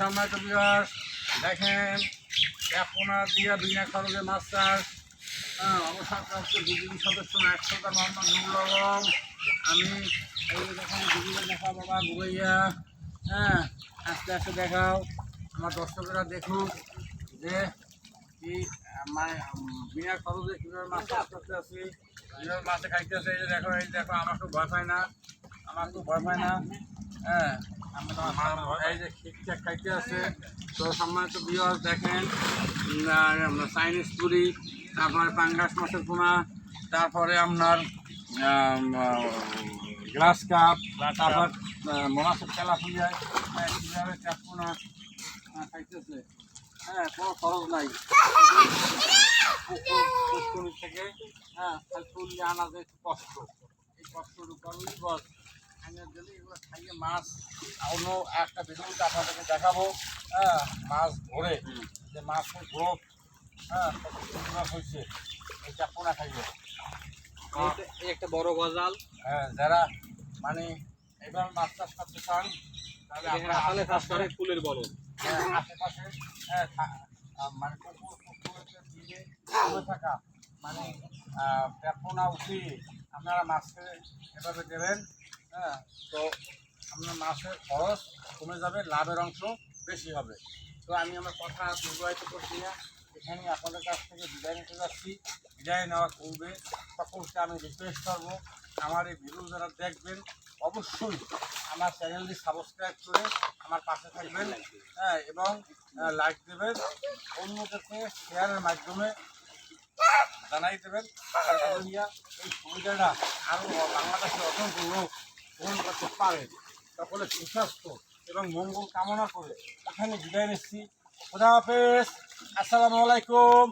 সম্মানিত বিহার দেখেন ক্যাপোনা দিয়া বিনা খরচে মাছ চাষ অবসরপ্রাপ্ত বিজেপি সদস্য একশোটা মোহাম্মদ নুরুল আলম। আমি এই দেখেন দিদিকে দেখাও বাবা ঘুরাইয়া হ্যাঁ আস্তে আস্তে দেখাও। আমার দর্শকেরা দেখুক যে কি বিনা খরচে কীভাবে মাছ চাষ করতে আছি। কীভাবে মাছে খাইতে আছে এই যে দেখো, এই দেখো, আমার খুব ভয় পায় না। আমার খুব ভয় পায় না। হ্যাঁ এই যে খাইতে আছে। তো দেখেন চাইনিজ পুরি, তারপরে পাঙ্গাস মাছের পোনা, তারপরে আপনার গ্লাস কাপ, তারপর মনাসের খেলা ফুলিয়ায় চাপ পোনা খাইতেছে। হ্যাঁ কোনো খরচ নাই। পুকুর থেকে হ্যাঁ খালি তুলি আনা যে একটু কষ্ট। এই কষ্টটুকু করলেই বস আইনের জন্য এগুলো খাইয়ে মাছ অন্য একটা ভিডিওতে আপনাদেরকে দেখাবো হ্যাঁ মাছ ধরে। যে মাছের গ্রোথ হ্যাঁ হয়েছে। এইটা পোনা খাইয়ে। একটা বড় গজাল। হ্যাঁ যারা মানে এবার মাছ চাষ করতে চান তাহলে আপনারা আসলে চাষ করে ফুলের বড় হ্যাঁ, আশেপাশে হ্যাঁ, মানে থাকা। মানে পেপনা উঠিয়ে আপনারা মাছকে এভাবে দেবেন হ্যাঁ? তো আপনার মাছের খরচ কমে যাবে, লাভের অংশ বেশি হবে। তো আমি আমার কথা দীর্ঘায়িত করছি না। এখানে আপনাদের কাছ থেকে বিদায় নিতে যাচ্ছি। বিদায় নেওয়া করবে সকলকে আমি রিকোয়েস্ট করব, আমার এই ভিডিও যারা দেখবেন অবশ্যই আমার চ্যানেলটি সাবস্ক্রাইব করে আমার পাশে থাকবেন হ্যাঁ এবং লাইক দেবেন অন্য অন্যদেরকে শেয়ারের মাধ্যমে জানাই দেবেন এই সুবিধাটা আরও বাংলাদেশের অসংখ্য লোক গ্রহণ করতে পারে। সকলে সুস্বাস্থ্য এবং মঙ্গল কামনা করে এখানে বিদায় নিচ্ছি। খুদা হাফেজ। আসসালামু আলাইকুম।